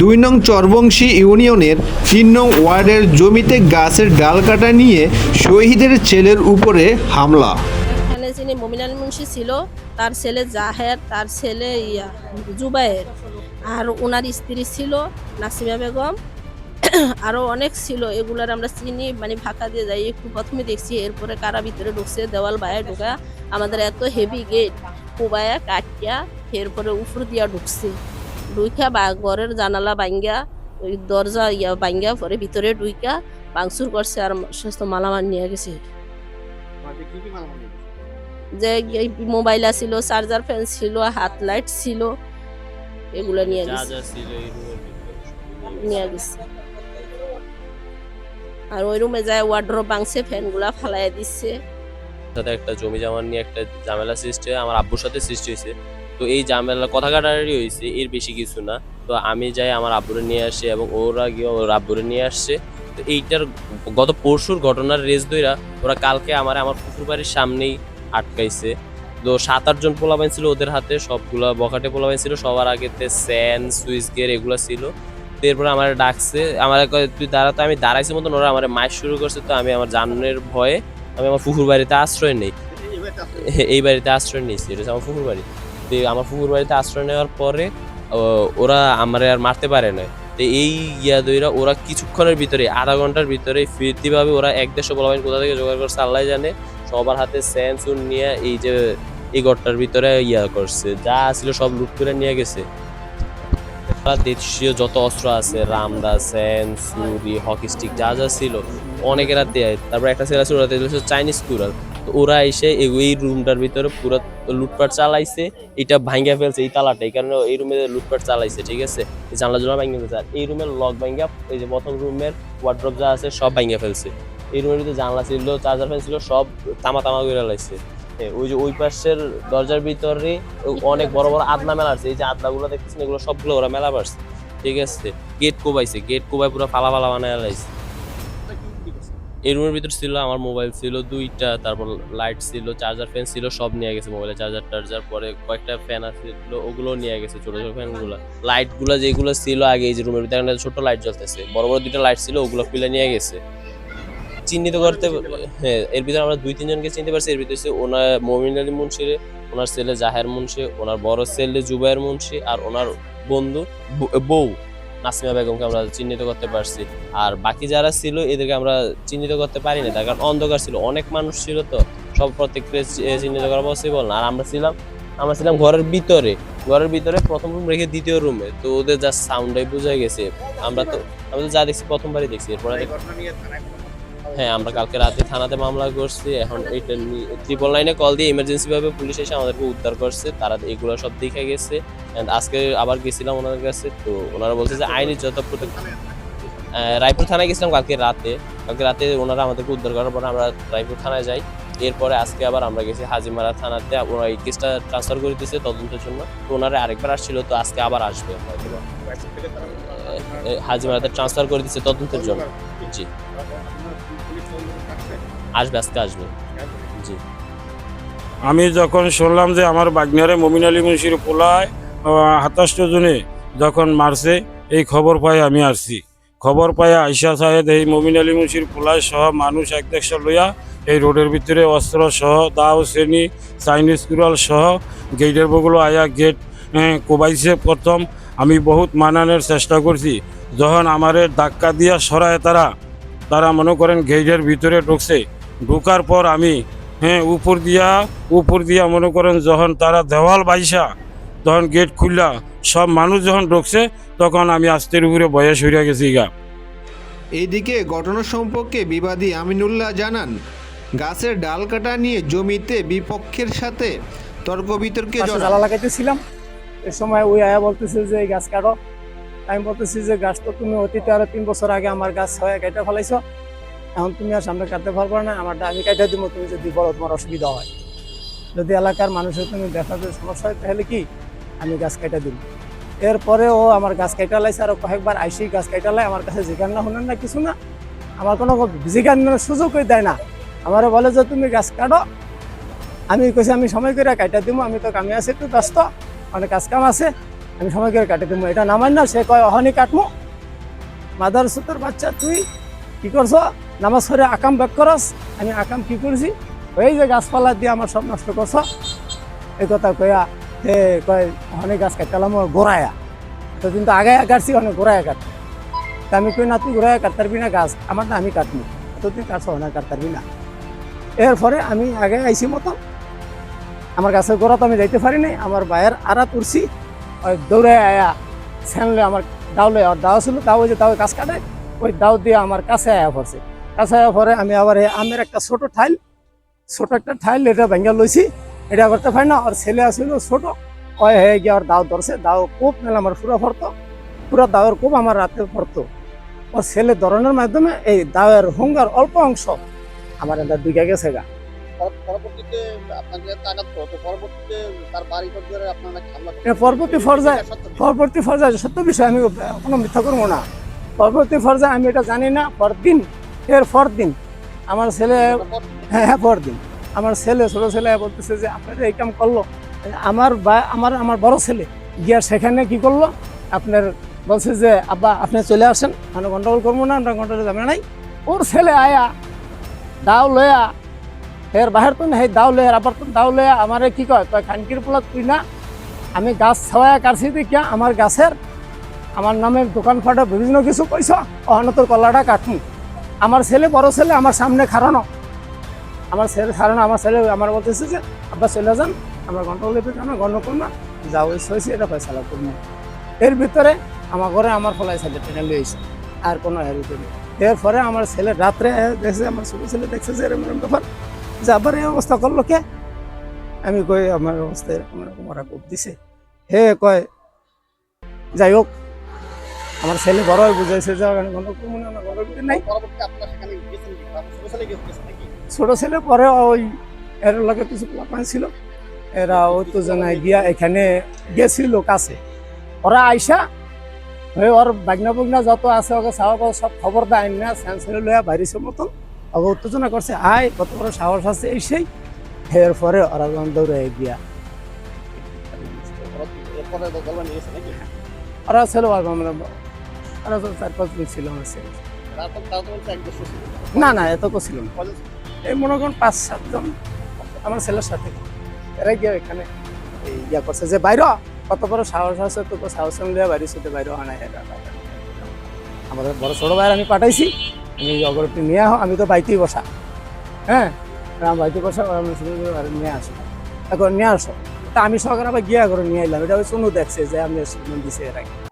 দুই নং চরবংশী ইউনিয়নের তিন নং ওয়ার্ডের জমিতে গাছের ডাল কাটা নিয়ে শহীদের ছেলের উপরে হামলা। এখানে যিনি মমিনাল মুন্সি ছিল, তার ছেলে জাহের, তার ছেলে ইয়া জুবাইর আর ওনার স্ত্রী ছিল নাসিমা বেগম। আরও অনেক ছিল, এগুলার আমরা চিনি মানে ফাঁকা দিয়ে যাই, একটু প্রথমে দেখছি, এরপরে কারা ভিতরে ঢুকছে, দেওয়াল বাইরে ঢুকা, আমাদের এত হেভি গেট কুবায়া, কাটিয়া, এরপরে উপর দিয়া ঢুকছে। ঢুইকা বা ঘরের জানালা ভাঙ্গা ওই দরজা ইয়া ভাঙ্গা পরে ভিতরে ঢুইকা ভাঙচুর করছে আর সমস্ত মালামাল নিয়ে গেছে। যে এই মোবাইল ছিল চার্জার ফ্যান ছিল হাত লাইট ছিল এগুলো নিয়ে গেছে। নিয়ে গেছে। আর ওই রুমে যায় ওয়ার্ড্রোব ভাঙছে ফ্যানগুলা ফালাই দিচ্ছে। সাথে একটা জমি জমা নিয়ে একটা ঝামেলা সৃষ্টি হয় আমার আব্বুর সাথে সৃষ্টি হয়েছে। তো এই ঝামেলা কথা কাটারি হয়েছে এর বেশি কিছু না। তো আমি যাই আমার আব্বুরে নিয়ে আসি এবং ওরা গিয়ে ওর আব্বুরে নিয়ে আসছে। তো এইটার গত পরশুর ঘটনার রেস দইরা ওরা কালকে আমার আমার পুকুর বাড়ির সামনেই আটকাইছে। তো সাত আটজন পোলাপাইন ছিল ওদের হাতে সবগুলা বখাটে পোলাপাইন ছিল সবার আগেতে স্যান সুইচ গিয়ার এগুলো ছিল। এরপরে আমার ডাকছে আমার তুই দাঁড়াতে আমি দাঁড়াইছি মতন ওরা আমার মাইক শুরু করছে তো আমি আমার জানের ভয়ে আমি আমার পুকুর বাড়িতে আশ্রয় নেই। এই বাড়িতে আশ্রয় নিয়েছি এটা হচ্ছে আমার পুকুর বাড়ি তো আমার পুকুর বাড়িতে আশ্রয় নেওয়ার পরে ওরা আমার আর মারতে পারে না তো এই ইয়া দইরা ওরা কিছুক্ষণের ভিতরে, আধা ঘণ্টার ভিতরে ফিরতিভাবে ওরা এক দেড়শো বলবেন কোথা থেকে জোগাড় করছে আল্লাহ জানে, সবার হাতে সেন্সুর নিয়ে এই যে, এই ঘরটার ভিতরে ইয়া করছে। যা ছিল সব লুট করে নিয়ে গেছে। দেশীয় যত অস্ত্র আছে, রামদা, সেন সুরি হকি স্টিক যা যা ছিল, অনেকেরা দেয় তারপর একটা ছেলে ছিল ওরা চাইনিজ কুরাল ওরা এসে এই রুমটার ভিতরে পুরো লুটপাট চালাইছে এটা ভাঙ্গা ফেলছে এই তালাটা এই কারণে এই রুমে লুটপাট চালাইছে ঠিক আছে? জানলা জোড়া ভাঙ্গা ফেলছে আর এই রুমের লক ভাঙ্গা এই যে প্রথম রুমের ওয়ার্ড্রপ যা আছে সব ভাঙ্গা ফেলছে। এই রুমের ভিতরে জানলা ছিল চার্জার ফ্যান ছিল সব তামা তামা করে লাইছে। হ্যাঁ, ওই যে ওই পাশের দরজার ভিতরে অনেক বড় বড় আদনা মেলা আছে এই যে আদনাগুলো দেখতেছেন এগুলো সবগুলো ওরা মেলা পারছে ঠিক আছে? গেট কোবাইছে গেট কোবাই পুরো ফালা ফালা বানায় লাইছে। এই রুমের ভিতর ছিল আমার মোবাইল ছিল, দুইটা, তারপর লাইট ছিল চার্জার ফ্যান ছিল, সব নিয়ে গেছে মোবাইলে চার্জার টার্জার, পরে কয়েকটা ফ্যান আছে ওগুলো নিয়ে গেছে ছোট ছোট ফ্যানগুলো লাইটগুলো যেগুলো ছিল আগে এই যে রুমের ভিতরে একটা ছোট লাইট জ্বলতেছে। বড় বড় দুইটা লাইট ছিল, ওগুলো খুলে নিয়ে গেছে। চিহ্নিত করতে হ্যাঁ এর ভিতরে আমরা দুই, তিনজনকে চিনতে পারছি। এর ভিতরে ওনার মমিন আলী মুন্সি ওনার ছেলে জাহের মুন্সি, ওনার বড় ছেলে জুবাইর মুন্সি, আর ওনার বন্ধু বউ। নাসিমা বেগমকে আমরা চিহ্নিত করতে পারছি। আর বাকি যারা ছিল, এদেরকে আমরা চিহ্নিত করতে পারি না। তার কারণ অন্ধকার ছিল, অনেক মানুষ ছিল তো। সব প্রত্যেককে চিহ্নিত করা পসিবল না। আর আমরা ছিলাম আমরা ছিলাম ঘরের ভিতরে। ঘরের ভিতরে প্রথম রুম রেখে দ্বিতীয় রুমে তো ওদের যা সাউন্ডে বোঝা গেছে। আমরা তো, আমরা যা দেখছি প্রথমবারই দেখছি। এরপরে হ্যাঁ আমরা কালকে রাতে থানাতে মামলা করছি। এখন এইটা ট্রিপল লাইনে কল দিয়ে ইমার্জেন্সি ভাবে পুলিশ এসে আমাদেরকে উদ্ধার করছে। তারা এগুলো সব দেখে গেছে। And আজকে আবার গেছিলাম ওনাদের কাছে। তো ওনারা বলছে যে আইনি যত রায়পুর থানায় গেছিলাম কালকে রাতে। কালকে রাতে ওনারা আমাদেরকে উদ্ধার করার পর আমরা রায়পুর থানায় যাই। এরপরে আজকে আবার আমরা গেছি হাজিমারা থানাতে। ওরা এই কেসটা ট্রান্সফার করে দিয়েছে তদন্তের জন্য। তো ওনারা আরেকবার আসছিল, তো আজকে আবার আসবে। হাজিমারাতে ট্রান্সফার করে দিচ্ছে তদন্তের জন্য। জি। আসবে, আজকে আসবে। জি। আমি যখন শুনলাম যে আমার বাগনারে মমিন আলী মুন্সির পোলায় সাতাশটা জনে যখন মারছে, এই খবর পাই আমি আসছি। খবর পাই আইসা সাহেদ এই মমিন আলী মুন্সির পোলায় সহ মানুষ এক দেড়শো লইয়া এই রোডের ভিতরে অস্ত্র সহ, দাও শ্রেণি চাইনিজ কুরাল সহ গেটের বগুলো আয়া গেট কোবাইছে প্রথম। আমি বহুত মানানোর চেষ্টা করছি। যখন আমারে ধাক্কা দিয়া সরায় তারা তারা মনে করেন গেটের ভিতরে ঢুকছে। ঢোকার পর আমি হ্যাঁ উপর দিয়া উপর দিয়া মনে করেন যখন তারা দেওয়াল বাইসা তখন গেট খুললা সব মানুষ যখন ঢুকছে তখন আমি আস্তের উপরে বয়স হইয়া গেছি গা। এইদিকে ঘটনা সম্পর্কে বিবাদী আমিনুল্লাহ জানান গাছের ডাল কাটা নিয়ে জমিতে বিপক্ষের সাথে তর্ক বিতর্কে জ্বালা লাগাইতেছিলাম। এ সময় ওই আয়া বলতেছে যে এই গাছ কাটো। আমি বলতেছি যে গাছ তো তুমি অতীতে আরও তিন বছর আগে আমার গাছ হয়ে কেটে ফেলাইছো। এখন তুমি আর সামনে কাটতে পারব না, আমারটা আমি কেটে দিব, তুমি যদি বলো তোমার অসুবিধা হয়। যদি এলাকার মানুষের তুমি দেখা যে সমস্যা হয়, তাহলে কি? আমি গাছ কেটে দিব। এরপরে ও আমার গাছ কেটে লাইছে, আরও কয়েকবার আইসি গাছ কেটে লাই, আমার কাছে জিজ্ঞান না, শুনেন না কিছু না। আমার কোনো জিজ্ঞানের সুযোগই দেয় না। আমারও বলে যে, তুমি গাছ কাটো। আমি কইছি, আমি সময় করে কাটা দিব, আমি তো কামে আছি, একটু ব্যস্ত। অনেক কাজ কাম আছে, আমি সময় করে কাটে দেবো। এটা নামাই না সে কয়, অহনি কাটমু। মাদার সুতোর বাচ্চা, তুই কি করছ? নামাজ পড়ে আকাম ব্যাক করস, আমি আকাম কি করছি? ওই যে গাছপালা দিয়ে আমার সব নষ্ট করছ। এই কথা কয়া হে কয়, অনেক গাছ কাটলাম গোড়ায়া। তো কিন্তু আগে কাটছি, অনেক গোড়ায় কাট তা আমি কই, না, তুই গোড়ায় কাটতে পারবি না গাছ, আমার না আমি কাটবো। তো তুই কাটছ, না কাটতে পারবি না। এরপরে আমি আগে আইছি মতো। আমার গাছের গোড়া তো আমি যাইতে পারি নাই, আমার বায়ের আড়া তুলছি ওই দৌড়ে আয়া স্যানলে আমার দাউলে আর দাও ছিল দাও যে দাও গাছ কাটে, ওই দাও দিয়ে আমার কাছে আয়া পড়ছে। আয়া পরে আমি আবার আমের একটা ছোট ঠাইল ছোট একটা ঠাইল এটা ভেঙ্গা লইছি এটা করতে পারি না আর ছেলে আসছিল ছোট। ওই হয়ে গিয়ে আর দাও ধরছে দাও কোপ মেলে আমার পুরো পড়তো। পুরো দাওয়ের কোপ আমার রাতে পড়তো। ওর ছেলে ধরনের মাধ্যমে এই দাওয়ের হুঙ্গার অল্প অংশ আমার এটা দুইটা গেছে গা। পরবর্তী পর্যায়ে? পরবর্তী পর্যায়ে সত্য বিষয় আমি কোনো মিথ্যা করব না। পরবর্তী পর্যায়ে আমি এটা জানি না। পরদিন এর পরদিন আমার ছেলে হ্যাঁ হ্যাঁ পরদিন আমার ছেলে, ছোট ছেলে বলতেছে যে, আপনার এই কাম করল। আমার বা, আমার আমার বড় ছেলে গিয়ার সেখানে কি করল? আপনার বলছে যে, আব্বা, আপনি চলে আসেন। মানে গন্ডগোল করব না, আমরা গন্ডগোল যাবে নাই। ওর ছেলে আয়া, দাও লয়া এর বাহির তো না দাও লয়া, আবার তো দাও লয়া। আমারে কি কয় কয়, খানকির পোলা তুই না, আমি গাছ ছাওয়া কাটছি দেখিয়া আমার গাছের, আমার নামে দোকানপাটে বিভিন্ন কিছু পয়সা অহনতর কলাটা কাটমু। আমার ছেলে বড় ছেলে, আমার সামনে খারানো আমার ছেলে খারানো আমার ছেলে আমার বলতেছে যে, আব্বা চলে যান, আমার গন্ডগোল লেপে কেন গণ্ড করুন না যা ওই হয়েছে এটা ফয়সালা করুন এর ভিতরে আমার ঘরে আমার ফলাই ছেলে টেনে লিয়েছে আর কোনো ভিতরে নেই। এরপরে আমার ছেলে রাত্রে দেখছে, আমার ছোট ছেলে দেখছে যে এরকম এরকম ব্যাপার, যে আবার এই অবস্থা করল কে? আমি কই, আমার অবস্থা এরকম এরকম, ওরা কোপ দিছে। হে, কয়, যাই হোক আমার ছেলে বড় হয়ে বুঝাইছে যে কোনো নাই। ছোট ছেলে পরে ওই এর লগে কিছু পোলাপান ছিল। এরা উত্তেজনায় গিয়া এখানে গেছিল কাছে। ওরা আইসা ওই ওর বাগনা বুগনা যত আছে ওকে সাহস সব খবর দেয় না স্যান্সেল লইয়া বাইরেছে মতন। ওকে উত্তেজনা করছে আয় কত বড় সাহস আছে এই সেই। এরপরে ওরা যখন দৌড়ে গিয়া তো ওরা ছিল আর তো চার পাঁচ লোক ছিল আমার ছেলে তারা তো। না না এত কেউ ছিল না। এই মনে করুন পাঁচ সাতজন আমার ছেলের সাথে। এরা গিয়ে এখানে এই ইয়া করছে যে বাইর কত বড় সাহস আছে তোকে? সাহস লিয়ে বাইরে সাথে বাইরে হয় না আমাদের বড় ছোট ভাইয়ের আমি পাঠাইছি আমি অগরটি নিয়ে আহ আমি তো বাইতেই বসা। হ্যাঁ? আমার বাইতে বসা আমি নিয়ে আসো। এখন নিয়ে আসো। তা আমি সকালে আবার গিয়ে করে নিয়ে এলাম এটা ওই চুনু দেখছে যে আমি দিছে এর আগে।